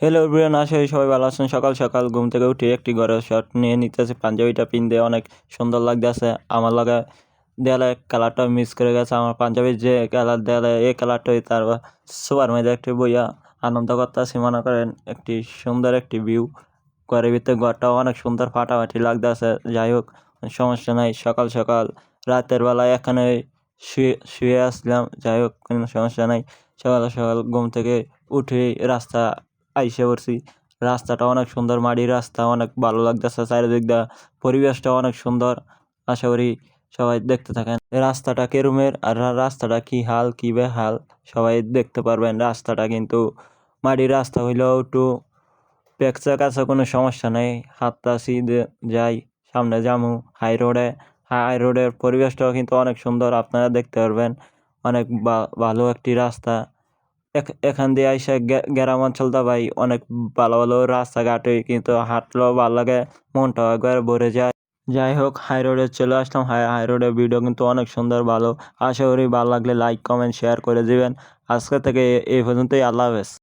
Hello everyone আশা সবাই ভালো আছেন। সকাল সকাল ঘুম থেকে উঠে একটি ঘরের শট নিয়ে নিতেছে। পাঞ্জাবিটা পিন দিয়ে অনেক সুন্দর লাগতেছে। আমার লাগে দেয়ালে কালারটা মিস করে গেছে। আমার পাঞ্জাবির যে কালার দেয়ালে এই কালারটাই তার সুপার মধ্যে একটি বইয়া আনন্দ করতেছি। মনে করেন একটি সুন্দর একটি ভিউ ঘরের ভিতরে ঘরটাও অনেক সুন্দর ফাটাফাটি লাগতেছে। যাই হোক, সমস্যা নাই। সকাল সকাল রাতের বেলায় এখানে শুয়ে শুয়ে আসলাম। যাই হোক, কোনো সমস্যা নাই। সকাল সকাল ঘুম থেকে উঠে রাস্তা আইসে পড়ছি। রাস্তাটা অনেক সুন্দর মাটির রাস্তা অনেক ভালো লাগতেছে চারিদিক দিয়ে পরিবেশটা অনেক সুন্দর। আশা করি সবাই দেখতে থাকেন। রাস্তাটা কেরুমের আর রাস্তাটা কি হাল, কি বেহাল, সবাই দেখতে পারবেন। রাস্তাটা কিন্তু মাটির রাস্তা হইলেও একটু পেকচা কাছে কোনো সমস্যা নেই। হাঁটতাছি যে- যাই, সামনে যামু হাই রোডে, হাই রোডের পরিবেশটাও কিন্তু অনেক সুন্দর, আপনারা দেখতে পারবেন। অনেক ভালো একটি রাস্তা। এখান দিয়ে আইসে গ্রাম অঞ্চলটা ভাই অনেক ভালো ভালো রাস্তাঘাটে কিন্তু হাঁটলেও ভালো লাগে, মনটা একবার ভরে যায়। যাই হোক হাই রোডে চলে আসলাম। হাই হাই রোডের ভিডিও কিন্তু অনেক সুন্দর, ভালো। আশা করি ভালো লাগলে লাইক কমেন্ট শেয়ার করে দিবেন। আজকে থেকে এই পর্যন্তই, আল্লাহ হাফেজ।